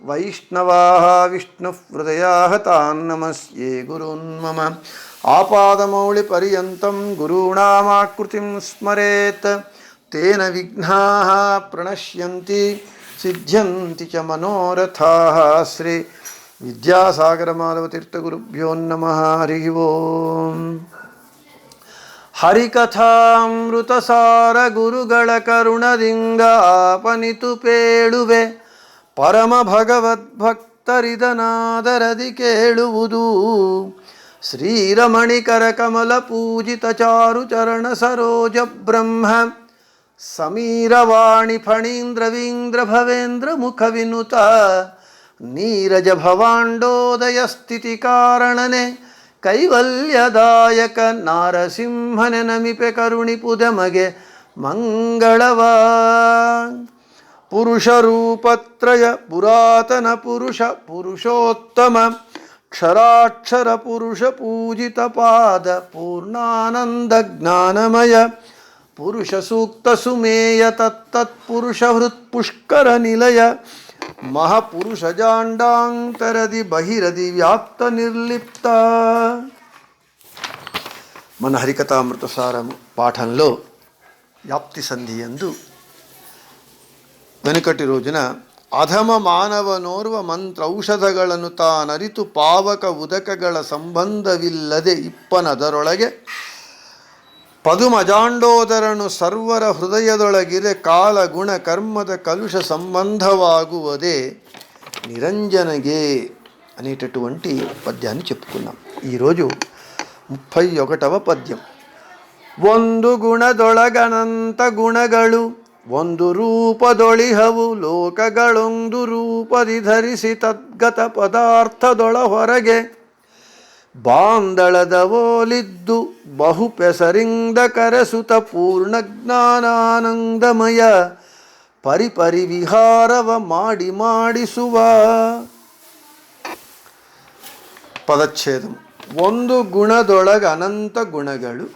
वैष्णवाः विष्णुहृदयाः तान् नमस्ये गुरून् मम आपादमौलिपर्यन्तं गुरूणामाकृतिं स्मरेत् तेन विघ्नाः प्रणश्यन्ति सिद्ध्यन्ति च मनोरथाः श्री विद्यासागरमाधवतीर्थगुरुभ्यो नमः हरिः ओम् ಹರಿಕಥಾಮೃತಸಾರ ಗುರುಗಳ ಕರುಣದಿಂದ ಆಪನಿತು ಪೇಳುವೆ ಪರಮ ಭಗವದ್ಭಕ್ತರಿದನಾದರದಿ ಕೇಳುವುದು. ಶ್ರೀರಮಣಿಕರ ಕಮಲ ಪೂಜಿತ ಚಾರು ಚರಣ ಸರೋಜ ಬ್ರಹ್ಮ. ಸಮೀರವಾಣಿ ಫಣೀಂದ್ರವೀಂದ್ರ ಭವೇಂದ್ರ ಮುಖ ವಿನುತ. ನೀರಜ ಭವಾಂಡೋದಯ ಸ್ಥಿತಿ ಕಾರಣನೆ. ಕೈವಲ್ಯದಾಯಕ ನಾರಸಿಂಹನೆ ನಮಿಪೆ ಕರುಣಿಪುದಮಗೆ ಮಂಗಳವ. పురుషరూపత్రయ పురాతన పురుష పురుషోత్తమ క్షరాక్షర పురుష పూజిత పాద పూర్ణానంద జ్ఞానమయ పురుష సూక్త సుమేయ తత్తత్పురుషహృత్పుష్కర నిలయ మహాపురుషజాండాంతరది బహిరది వ్యాప్త నిర్లిప్త. మన హరికథామృతసారము పాఠంలో వ్యాప్తి సంధి ఎందు వెనుకటి రోజున అధమ ಮಾನವನೋರ್ವ ಮಂತ್ರೌಷಧಗಳನ್ನು ತಾನರಿತು ಪಾವಕ ಉದಕಗಳ ಸಂಬಂಧವಿಲ್ಲದೆ ಇಪ್ಪನದರೊಳಗೆ ಪದುಮಜಾಂಡೋದರನು ಸರ್ವರ ಹೃದಯದೊಳಗಿರೆ ಕಾಲ ಗುಣ ಕರ್ಮದ ಕಲುಷ సంబంధవాగువదే నిరంజనగే అనేటటువంటి పద్యాన్ని చెప్పుకున్నాం ఈరోజు ముప్పై ఒకటవ పద్యం ಒಂದು ಗುಣದೊಳಗನಂತ ಗುಣಗಳು ಒಂದು ರೂಪದೊಳಿಹವು ಲೋಕಗಳೊಂದು ರೂಪದಿ ಧರಿಸಿ ತದ್ಗತ ಪದಾರ್ಥದೊಳ ಹೊರಗೆ ಬಾಂದಳದ ಓಲಿದ್ದು ಬಹು ಪೆಸರಿಂದ ಕರೆಸುತ ಪೂರ್ಣ ಜ್ಞಾನಾನಂದಮಯ ಪರಿಪರಿ ವಿಹಾರವ ಮಾಡಿ ಮಾಡಿಸುವ. ಪದಚ್ಛೇದ. ಒಂದು ಗುಣದೊಳಗ ಅನಂತ ಗುಣಗಳು,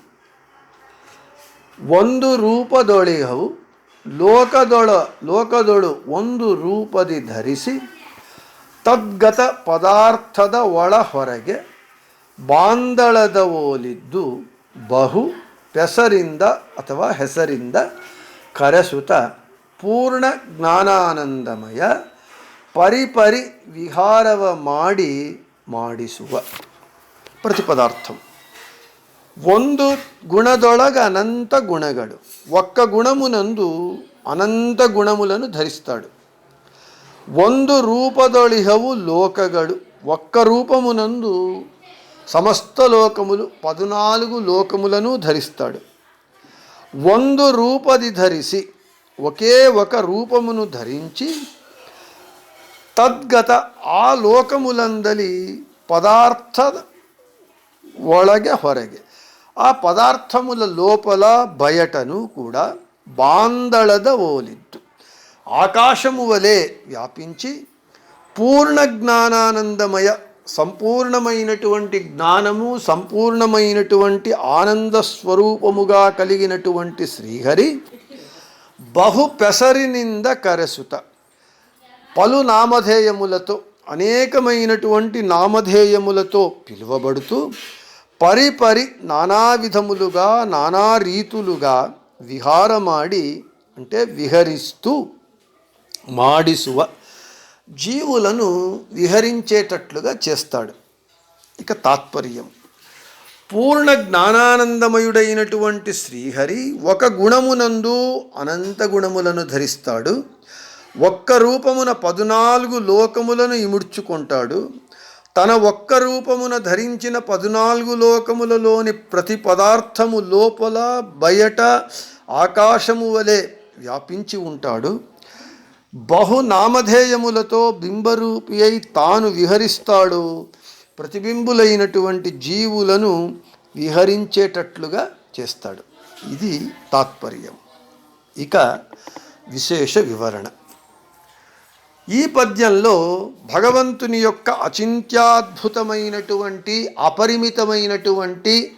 ಒಂದು ರೂಪದೊಳಿಹವು ಲೋಕದೊಳ, ಲೋಕದೊಳು ಒಂದು ರೂಪದಿ ಧರಿಸಿ ತದ್ಗತ ಪದಾರ್ಥದ ಒಳ ಹೊರಗೆ ಬಾಂದಳದ ಓಲಿದ್ದು ಬಹು ಪೆಸರಿಂದ ಅಥವಾ ಹೆಸರಿಂದ ಕರೆಸುತ ಪೂರ್ಣ ಜ್ಞಾನಾನಂದಮಯ ಪರಿಪರಿ ವಿಹಾರವ ಮಾಡಿ ಮಾಡಿಸುವ ಪ್ರತಿಪದಾರ್ಥಂ ಒಂದು ಗುಣದೊಳಗ ಅನಂತ ಗುಣಗಳು. ಒಕ್ಕ ಗುಣಮುನಂದು ಅನಂತ ಗುಣಮುలను ಧರಿಸ್ತಾಡು. ಒಂದು ರೂಪದೊಳಿಹವು ಲೋಕಗಳು. ఒక్క రూపమునందు సమస్త లోకములు పదునాలుగు లోకములను ధరిస్తాడు వందు రూపది ధరిసి ఒకే ఒక రూపమును ధరించి తద్గత ఆ లోకములందలి ಪದಾರ್ಥದ ಒಳಗೆ ಹೊರಗೆ. ఆ పదార్థముల లోపల బయటను కూడా బాందళద ఓలిద్దు ఆకాశము వలె వ్యాపించి పూర్ణ జ్ఞానానందమయ సంపూర్ణమైనటువంటి జ్ఞానము సంపూర్ణమైనటువంటి ఆనంద స్వరూపముగా కలిగినటువంటి శ్రీహరి బహు పెసరినింద కరసుత. పలు నామధేయములతో అనేకమైనటువంటి నామధేయములతో పిలువబడుతూ పరిపరి నానా విధములుగా నానా రీతులుగా విహారమాడి అంటే విహరిస్తూ మాడిసువ జీవులను విహరించేటట్లుగా చేస్తాడు. ఇక తాత్పర్యం. పూర్ణ జ్ఞానానందమయుడైనటువంటి శ్రీహరి ఒక గుణమునందు అనంత గుణములను ధరిస్తాడు. ఒక్క రూపమున పదునాలుగు లోకములను ఇముడ్చుకుంటాడు. తన ఒక్క రూపమున ధరించిన పదునాలుగు లోకములలోని ప్రతి పదార్థము లోపల బయట ఆకాశము వలె వ్యాపించి ఉంటాడు. బహునామధేయములతో బింబరూపి అయి తాను విహరిస్తాడు. ప్రతిబింబులైనటువంటి జీవులను విహరించేటట్లుగా చేస్తాడు. ఇది తాత్పర్యం. ఇక విశేష వివరణ. ఈ పద్యంలో భగవంతుని యొక్క అచింత్యాద్భుతమైనటువంటి అపరిమితమైనటువంటి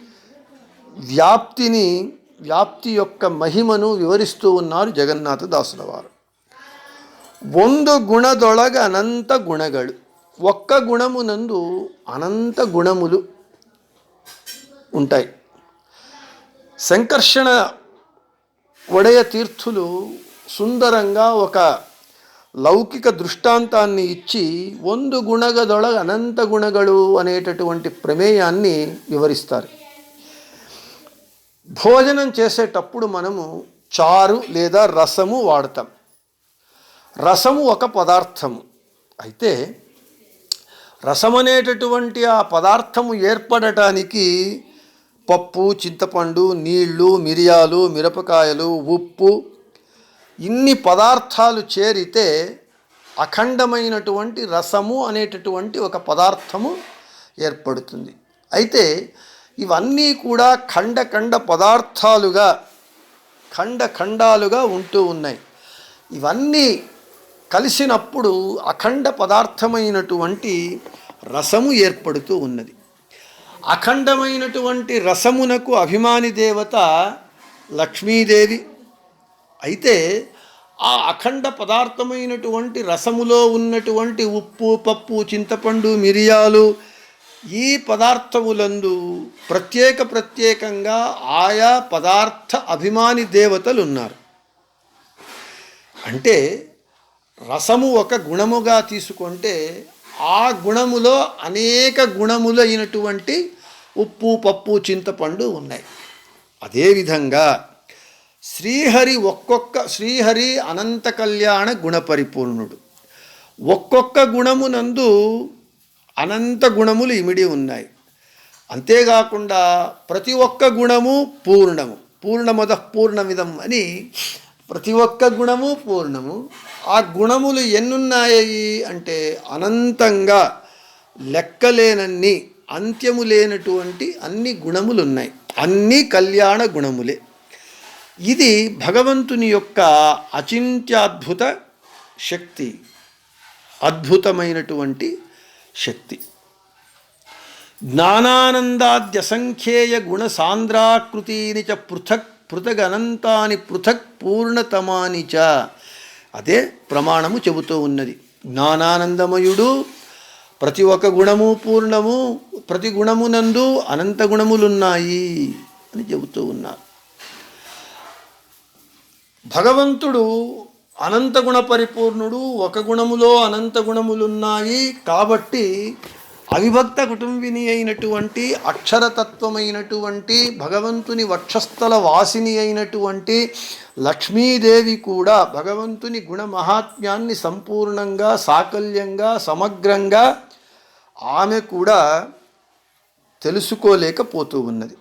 వ్యాప్తిని వ్యాప్తి యొక్క మహిమను వివరిస్తూ ఉన్నారు జగన్నాథ దాసుల వారు ಒಂದು ಗುಣದೊಳಗ ಅನಂತ ಗುಣಗಳು ఒక్క గుణమునందు అనంత గుణములు ఉంటాయి సంకర్షణ ఒడయ తీర్థులు సుందరంగా ఒక లౌకిక దృష్టాంతాన్ని ఇచ్చి ಒಂದು గుణగదొడ అనంత గుణగడు అనేటటువంటి ప్రమేయాన్ని వివరిస్తారు. భోజనం చేసేటప్పుడు మనము చారు లేదా రసము వాడతాం. రసము ఒక పదార్థము. అయితే రసం అనేటటువంటి ఆ పదార్థము ఏర్పడటానికి పప్పు చింతపండు నీళ్ళు మిరియాలు మిరపకాయలు ఉప్పు ఇన్ని పదార్థాలు చేరితే అఖండమైనటువంటి రసము అనేటటువంటి ఒక పదార్థము ఏర్పడుతుంది. అయితే ఇవన్నీ కూడా ఖండ ఖండ పదార్థాలుగా ఖండ ఖండాలుగా ఉంటూ ఉన్నాయి. ఇవన్నీ కలిసినప్పుడు అఖండ పదార్థమైనటువంటి రసము ఏర్పడుతూ ఉన్నది. అఖండమైనటువంటి రసమునకు అభిమాని దేవత లక్ష్మీదేవి అయితే ఆ అఖండ పదార్థమైనటువంటి రసములో ఉన్నటువంటి ఉప్పు పప్పు చింతపండు మిరియాలు ఈ పదార్థములందు ప్రత్యేక ప్రత్యేకంగా ఆయా పదార్థ అభిమాని దేవతలు ఉన్నారు అంటే రసము ఒక గుణముగా తీసుకుంటే ఆ గుణములో అనేక గుణములైనటువంటి ఉప్పు పప్పు చింతపండు ఉన్నాయి. అదేవిధంగా శ్రీహరి ఒక్కొక్క శ్రీహరి అనంత కళ్యాణ గుణపరిపూర్ణుడు. ఒక్కొక్క గుణమునందు అనంత గుణములు ఇమిడి ఉన్నాయి. అంతేకాకుండా ప్రతి ఒక్క గుణము పూర్ణము. పూర్ణమద పూర్ణమిదం అని ప్రతి ఒక్క గుణము పూర్ణము. ఆ గుణములు ఎన్నున్నాయి అంటే అనంతంగా లెక్కలేనన్ని అంత్యము లేనటువంటి అన్ని గుణములు ఉన్నాయి అన్ని కళ్యాణ గుణములే. ఇది భగవంతుని యొక్క అచింత్యాద్భుత శక్తి అద్భుతమైనటువంటి శక్తి. జ్ఞానానందాద్యసంఖ్యేయ గుణ సాంద్రాకృతీని చ పృథక్ పృథక్ అనంతాని పృథక్ పూర్ణతమాని చ. అదే ప్రమాణము చెబుతూ ఉన్నది. జ్ఞానానందమయుడు ప్రతి ఒక్క గుణము పూర్ణము ప్రతి గుణమునందు అనంత గుణములున్నాయి అని చెబుతూ ఉన్నారు. భగవంతుడు అనంత గుణ పరిపూర్ణుడు ఒక గుణములో అనంత గుణములున్నాయి కాబట్టి అవిభక్త కుటుంబిని అయినటువంటి అక్షరతత్వమైనటువంటి భగవంతుని వక్షస్థల వాసిని అయినటువంటి లక్ష్మీదేవి కూడా భగవంతుని గుణ మహాత్మ్యాన్ని సంపూర్ణంగా సాకల్యంగా సమగ్రంగా ఆమె కూడా తెలుసుకోలేకపోతూ ఉన్నది.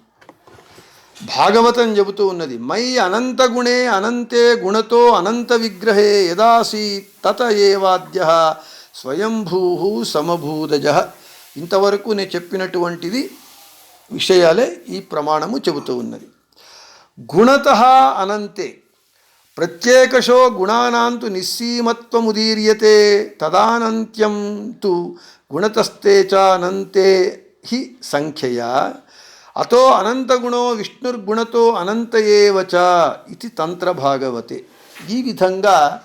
భాగవతం చెబుతూ ఉన్నది. మై అనంత గుణే అనంతే గుణతో అనంత విగ్రహే యదాసి తత ఏవాద్య స్వయంభూ సమభూదజ. ఇంతవరకు నేను చెప్పినటువంటిది విషయాలే ఈ ప్రమాణము చెబుతూ ఉన్నది. గుణత అనంతే. ప్రత్యేకశో గుణానాంతు నిస్సీమత్వముదీర్యతే తదానంత్యం తు గుణతస్తే చానంతే హి సంఖ్యయా. అతో అనంతగుణో విష్ణుర్గుణతో అనంత ఇది తంత్ర భాగవతే ఈ విధంగా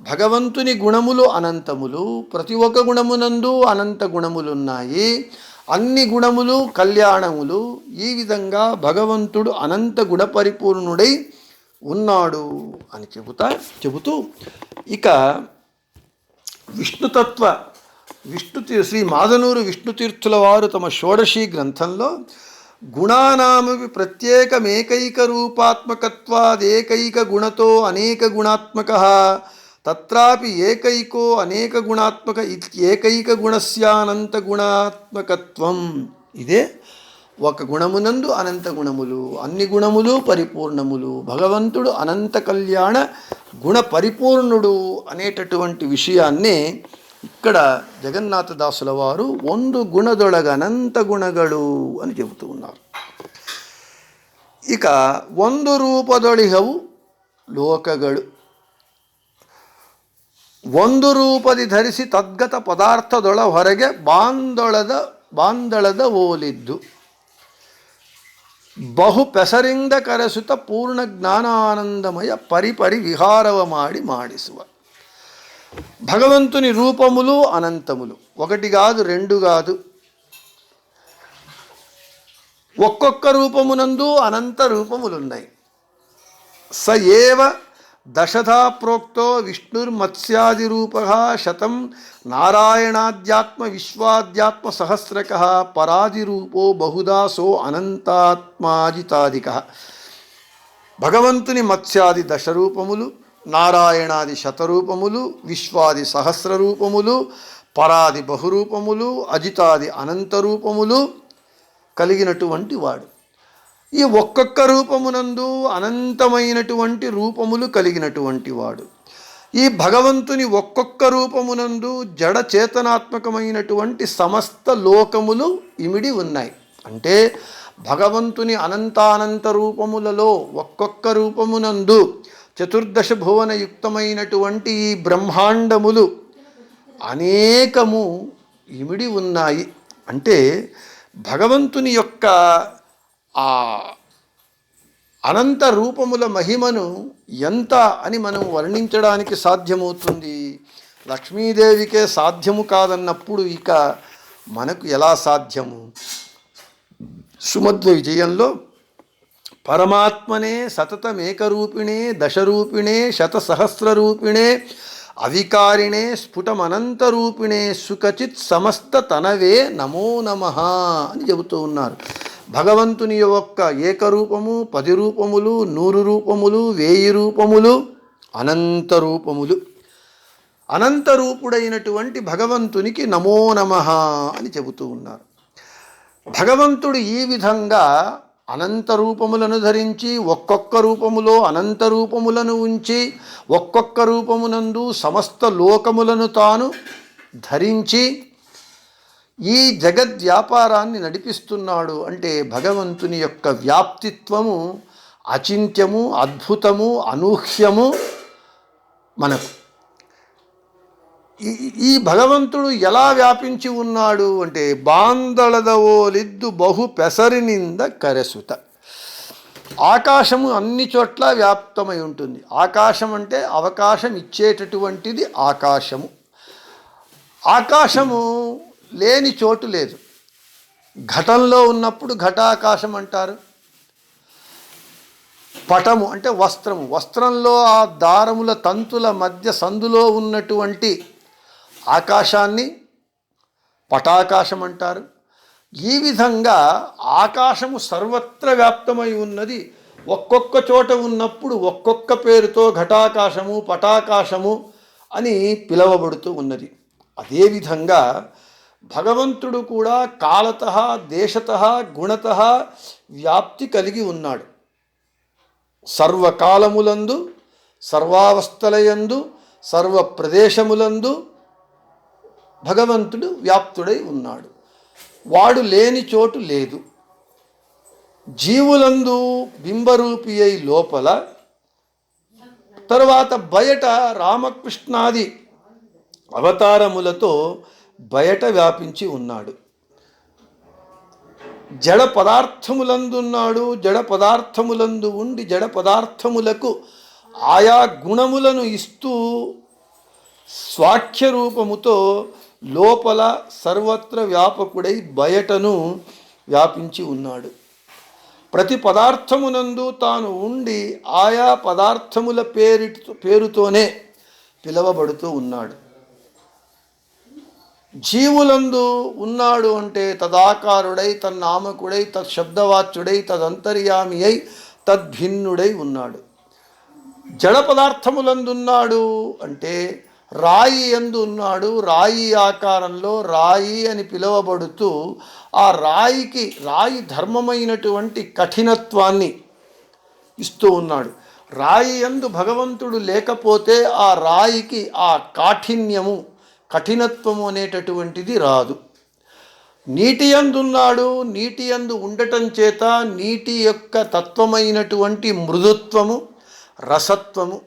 భగవంతుని గుణములు అనంతములు ప్రతి ఒక్క గుణమునందు అనంత గుణములున్నాయి. అన్ని గుణములు కళ్యాణములు ఈ విధంగా భగవంతుడు అనంత గుణ పరిపూర్ణుడై ఉన్నాడు అని చెబుతా చెబుతూ ఇక విష్ణుతత్వ విష్ణు శ్రీ మాదనూరు విష్ణుతీర్థుల వారు తమ షోడశీ గ్రంథంలో గుణానామవి ప్రత్యేకమేకైక రూపాత్మకత్వాదేకైక గుణతో అనేక గుణాత్మక తత్రాపి ఏకైకో అనేక గుణాత్మక ఏకైక గుణస్యానంత గుణాత్మకత్వం ఇదే ఒక గుణమునందు అనంత గుణములు అన్ని గుణములు పరిపూర్ణములు. భగవంతుడు అనంత కళ్యాణ గుణ పరిపూర్ణుడు అనేటటువంటి విషయాన్నే ఇక్కడ జగన్నాథదాసుల ಒಂದು ಗುಣದೊಳಗ ಅನಂತ ಗುಣಗಳು అని చెబుతూ ఉన్నారు ಈಗ ಒಂದು ರೂಪದೊಳಿಹವು ಲೋಕಗಳು. ಒಂದು ರೂಪದಿ ಧರಿಸಿ ತದ್ಗತ ಪದಾರ್ಥದೊಳ ಹೊರಗೆ ಬಾಂದೊಳದ, ಬಾಂದಳದ ಓಲಿದ್ದು ಬಹು ಪೆಸರಿಂದ ಕರೆಸುತ್ತ ಪೂರ್ಣ ಜ್ಞಾನಾನಂದಮಯ ಪರಿಪರಿ ವಿಹಾರವ ಮಾಡಿ ಮಾಡಿಸುವ. భగవంతుని రూపములు అనంతములు. ఒకటి కాదు రెండు కాదు. ఒక్కొక్క రూపమునందు అనంత రూపములున్నాయి. స ఏవ దశధా ప్రోక్తో విష్ణుర్మత్స్యాదిరూప శతం నారాయణాధ్యాత్మ విశ్వాధ్యాత్మ సహస్రక పరాది రూపో సో అనంతాత్మాజితాదిక. భగవంతుని మత్స్యాది దశ రూపములు నారాయణాది శతరూపములు విశ్వాది సహస్ర రూపములు పరాది బహురూపములు అజితాది అనంత రూపములు కలిగినటువంటి వాడు. ఈ ఒక్కొక్క రూపమునందు అనంతమైనటువంటి రూపములు కలిగినటువంటి వాడు. ఈ భగవంతుని ఒక్కొక్క రూపమునందు జడ చేతనాత్మకమైనటువంటి సమస్త లోకములు ఇమిడి ఉన్నాయి. అంటే భగవంతుని అనంతానంత రూపములలో ఒక్కొక్క రూపమునందు చతుర్దశ భువన యుక్తమైనటువంటి ఈ బ్రహ్మాండములు అనేకము ఇమిడి ఉన్నాయి. అంటే భగవంతుని యొక్క ఆ అనంత రూపముల మహిమను ఎంత అని మనం వర్ణించడానికి సాధ్యమవుతుంది. లక్ష్మీదేవికే సాధ్యము కాదన్నప్పుడు ఇక మనకు ఎలా సాధ్యము? సుమధ్వ విజయంలో పరమాత్మనే సతతమేకరూపిణే దశరూపిణే శతసహస్రరూపిణే అవికారిణే స్ఫుటమనంతరూపిణే సుఖచిత్ సమస్త తనవే నమో నమ అని చెబుతూ ఉన్నారు. భగవంతుని యొక్క ఏకరూపము పది రూపములు నూరు రూపములు వేయి రూపములు అనంత రూపములు అనంత రూపుడైనటువంటి భగవంతునికి నమో నమ అని చెబుతూ ఉన్నారు. భగవంతుడు ఈ విధంగా అనంత రూపములను ధరించి ఒక్కొక్క రూపములో అనంత రూపములను ఉంచి ఒక్కొక్క రూపమునందు సమస్త లోకములను తాను ధరించి ఈ జగద్ వ్యాపారాన్ని నడిపిస్తున్నాడు. అంటే భగవంతుని యొక్క వ్యాప్తిత్వము అచింత్యము అద్భుతము అనూహ్యము మనకు. ఈ- ఈ భగవంతుడు ఎలా వ్యాపించి ఉన్నాడు అంటే బాందళదవోలిద్దు బహు పెసరినింద కరసుత. ఆకాశము అన్ని చోట్ల వ్యాప్తమై ఉంటుంది. ఆకాశం అంటే అవకాశం ఇచ్చేటటువంటిది ఆకాశము. ఆకాశము లేని చోటు లేదు. ఘటంలో ఉన్నప్పుడు ఘటాకాశం అంటారు. పటము అంటే వస్త్రము. వస్త్రంలో ఆ దారముల తంతుల మధ్య సందులో ఉన్నటువంటి ఆకాశాన్ని పటాకాశం అంటారు ఈ విధంగా ఆకాశము సర్వత్ర వ్యాప్తమై ఉన్నది. ఒక్కొక్క చోట ఉన్నప్పుడు ఒక్కొక్క పేరుతో ఘటాకాశము పటాకాశము అని పిలువబడుతూ ఉన్నది. అదేవిధంగా భగవంతుడు కూడా కాలత దేశత గుణత వ్యాప్తి కలిగి ఉన్నాడు. సర్వకాలములందు సర్వావస్థలయందు సర్వ ప్రదేశములందు భగవంతుడు వ్యాప్తుడై ఉన్నాడు. వాడు లేని చోటు లేదు. జీవులందు బింబరూపి అయి లోపల తరువాత బయట రామకృష్ణాది అవతారములతో బయట వ్యాపించి ఉన్నాడు. జడ పదార్థములందున్నాడు. జడ పదార్థములందు ఉండి జడ పదార్థములకు ఆయా గుణములను ఇస్తూ స్వాఖ్య రూపముతో లోపల సర్వత్ర వ్యాపకుడై బయటను వ్యాపించి ఉన్నాడు. ప్రతి పదార్థమునందు తాను ఉండి ఆయా పదార్థముల పేరు పేరుతోనే పిలువబడుతూ ఉన్నాడు. జీవులందు ఉన్నాడు అంటే తదాకారుడై తన్నామకుడై తత్శబ్దవాచ్యుడై తదంతర్యామి అయి తద్భిన్నుడై ఉన్నాడు. జడ పదార్థములందున్నాడు అంటే రాయి ఎందు ఉన్నాడు రాయి ఆకారంలో రాయి అని పిలువబడుతూ ఆ రాయికి రాయి ధర్మమైనటువంటి కఠినత్వాన్ని ఇస్తూ ఉన్నాడు. రాయి ఎందు భగవంతుడు లేకపోతే ఆ రాయికి ఆ కాఠిన్యము కఠినత్వము అనేటటువంటిది రాదు. నీటి అందున్నాడు నీటి అందు ఉండటం చేత నీటి యొక్క తత్వమైనటువంటి మృదుత్వము రసత్వము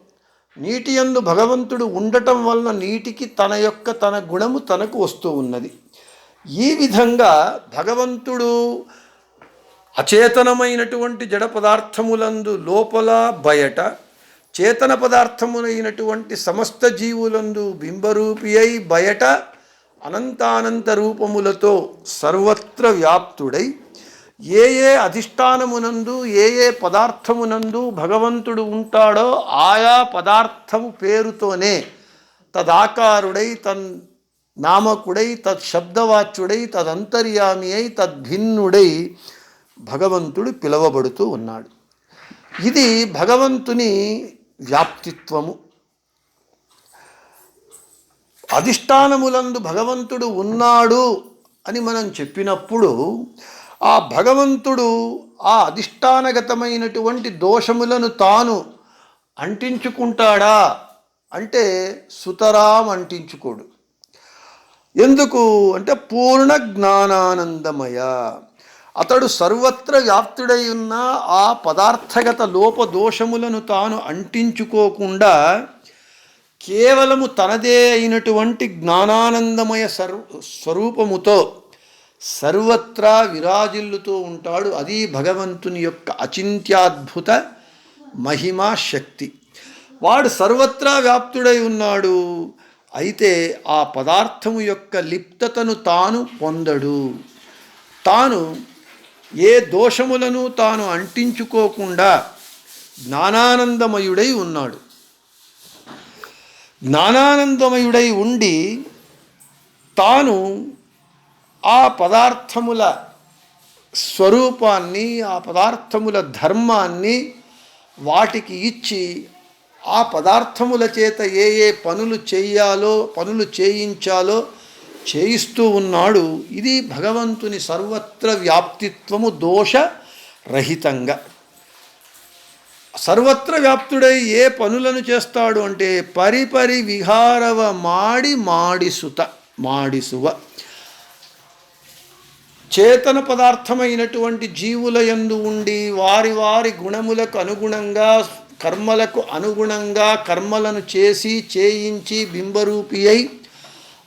నీటి యందు భగవంతుడు ఉండటం వలన నీటికి తన యొక్క తన గుణము తనకు వస్తూ ఉన్నది. ఈ విధంగా భగవంతుడు అచేతనమైనటువంటి జడ పదార్థములందు లోపల బయట చేతన పదార్థములైనటువంటి సమస్త జీవులందు బింబరూపి అయి బయట అనంతానంత రూపములతో సర్వత్ర వ్యాప్తుడై ఏ ఏ అధిష్టానమునందు ఏ ఏ పదార్థమునందు భగవంతుడు ఉంటాడో ఆయా పదార్థము పేరుతోనే తదాకారుడై తన్ నామకుడై తత్శబ్దవాచ్యుడై తదంతర్యామి అయి తద్భిన్నుడై భగవంతుడు పిలువబడుతూ ఉన్నాడు. ఇది భగవంతుని వ్యాప్తిత్వము. అధిష్టానములందు భగవంతుడు ఉన్నాడు అని మనం చెప్పినప్పుడు ఆ భగవంతుడు ఆ అధిష్టానగతమైనటువంటి దోషములను తాను అంటించుకుంటాడా? అంటే సుతరాం అంటించుకోడు. ఎందుకు? అంటే పూర్ణ జ్ఞానానందమయ. అతడు సర్వత్ర వ్యాప్తుడై ఉన్న ఆ పదార్థగత లోపదోషములను తాను అంటించుకోకుండా కేవలము తనదే అయినటువంటి జ్ఞానానందమయ సర్వ స్వరూపముతో సర్వత్రా విరాజిల్లుతూ ఉంటాడు అది భగవంతుని యొక్క అచింత్యాద్భుత మహిమా శక్తి. వాడు సర్వత్రా వ్యాప్తుడై ఉన్నాడు. అయితే ఆ పదార్థము యొక్క లిప్తతను తాను పొందడు. తాను ఏ దోషములను తాను అంటించుకోకుండా జ్ఞానానందమయుడై ఉన్నాడు. జ్ఞానానందమయుడై ఉండి తాను ఆ పదార్థముల స్వరూపాన్ని ఆ పదార్థముల ధర్మాన్ని వాటికి ఇచ్చి ఆ పదార్థముల చేత ఏ ఏ పనులు చేయాలో పనులు చేయించాలో చేయిస్తూ ఉన్నాడు. ఇది భగవంతుని సర్వత్ర వ్యాప్తిత్వము దోష రహితంగా. సర్వత్ర వ్యాప్తుడై ఏ పనులను చేస్తాడు అంటే పరిపరి విహారవ మాడి మాడిసుత మాడిసువ. చేతన పదార్థమైనటువంటి జీవుల యందు ఉండి వారి వారి గుణములకు అనుగుణంగా కర్మలకు అనుగుణంగా కర్మలను చేసి చేయించి బింబరూపి అయి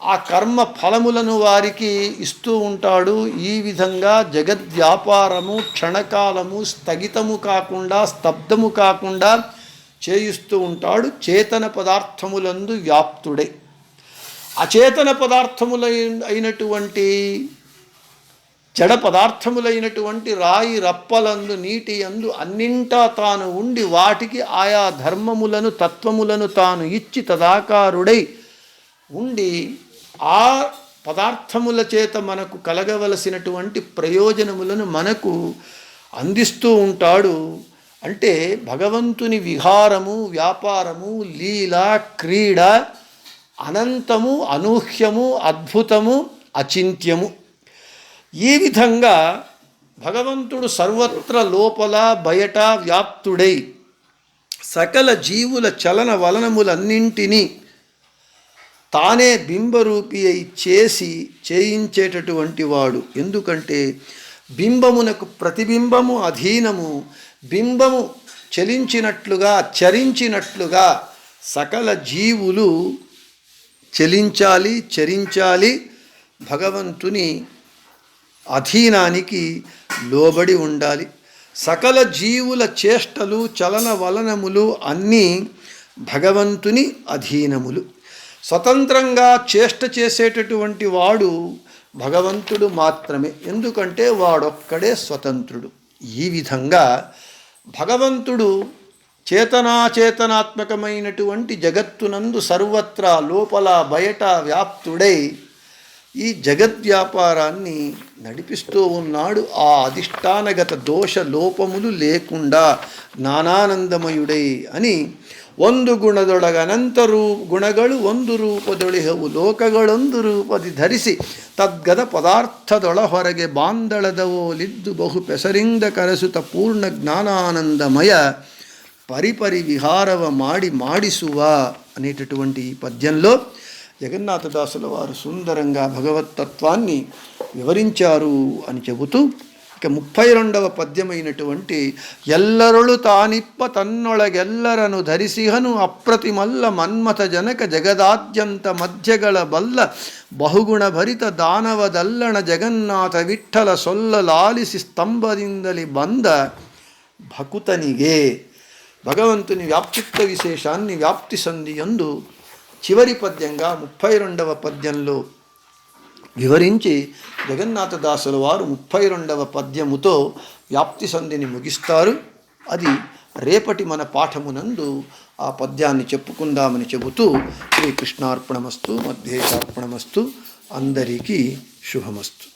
ఆ కర్మ ఫలములను వారికి ఇస్తూ ఉంటాడు. ఈ విధంగా జగద్వ్యాపారము క్షణకాలము స్థగితము కాకుండా స్తబ్దము కాకుండా చేయిస్తూ ఉంటాడు. చేతన పదార్థములందు వ్యాప్తుడే. అచేతన పదార్థముల అయినటువంటి జడ పదార్థములైనటువంటి రాయి రప్పలందు నీటి అందు అన్నింటా తాను ఉండి వాటికి ఆయా ధర్మములను తత్వములను తాను ఇచ్చి తదాకారుడై ఉండి ఆ పదార్థముల చేత మనకు కలగవలసినటువంటి ప్రయోజనములను మనకు అందిస్తూ ఉంటాడు. అంటే భగవంతుని విహారము వ్యాపారము లీల క్రీడ అనంతము అనూహ్యము అద్భుతము అచింత్యము. ఈ విధంగా భగవంతుడు సర్వత్ర లోపల బయట వ్యాప్తుడై సకల జీవుల చలన వలనములన్నింటినీ తానే బింబరూపి అయి చేసి చేయించేటటువంటి వాడు. ఎందుకంటే బింబమునకు ప్రతిబింబము అధీనము బింబము చలించినట్లుగా చరించినట్లుగా సకల జీవులు చలించాలి చరించాలి భగవంతుని అధీనానికి లోబడి ఉండాలి. సకల జీవుల చేష్టలు చలన వలనములు అన్నీ భగవంతుని అధీనములు. స్వతంత్రంగా చేష్ట చేసేటటువంటి వాడు భగవంతుడు మాత్రమే. ఎందుకంటే వాడొక్కడే స్వతంత్రుడు. ఈ విధంగా భగవంతుడు చేతనాచేతనాత్మకమైనటువంటి జగత్తునందు సర్వత్రా లోపల బయట వ్యాప్తుడై ఈ జగద్వ్యాపారాన్ని నడిపిస్తూ ఉన్నాడు ఆ అధిష్టానగత దోష లోపములు లేకుండా జ్ఞానానందమయుడై అని ಒಂದು ಗುಣದೊಳಗನಂತ ರೂ ಗುಣಗಳು ಒಂದು ರೂಪದೊಳಿಹವು ಲೋಕಗಳೊಂದು ರೂಪದಿ ಧರಿಸಿ ತದ್ಗದ ಪದಾರ್ಥದೊಳ ಹೊರಗೆ ಬಾಂದಳದವೋಲಿದ್ದು ಬಹು ಪೆಸರಿಂದ ಕರೆಸುತ್ತ ಪೂರ್ಣ ಜ್ಞಾನಾನಂದಮಯ పరిపరి విహారవ మాడి మాడిసువ అనేటటువంటి ఈ పద్యంలో జగన్నాథదాసుల వారు సుందరంగా భగవతత్వాన్ని వివరించారు అని చెబుతూ ఇక ముప్పై రెండవ పద్యమైనటువంటి ఎల్లరొಳು తానిప్ప తನ್ನొಳగెಲ್ಲరను ಧರಿಸಿಹನು ಅಪ್ರತಿಮಲ್ಲ ಮನ್ಮಥ ಜನಕ ಜಗದಾದ್ಯಂತ ಮಧ್ಯಗಳ ಬಲ್ಲ ಬಹುಗುಣ ಭರಿತ ದಾನವದಲ್ಲಣ ಜಗನ್ನಾಥ ವಿಠಲ ಸೊಲ್ಲಲಾಲಿಸಿ ಸ್ತಂಭದಿಂದಲೇ ಬಂದ ಭಕುತನಿಗೆ ಭಗವಂತುని ವ್ಯಾಪ್ತಿತ್ವ ವಿಶೇಷಾన్ని ವ್ಯಾಪ್ತಿ ಸಂಧಿಯೊಂದು చివరి పద్యంగా ముప్పై రెండవ పద్యంలో వివరించి జగన్నాథదాసుల వారు ముప్పై రెండవ పద్యముతో వ్యాప్తి సంధిని ముగిస్తారు. అది రేపటి మన పాఠమునందు ఆ పద్యాన్ని చెప్పుకుందామని చెబుతూ శ్రీకృష్ణార్పణమస్తు మధ్యేశార్పణమస్తు అందరికీ శుభమస్తు.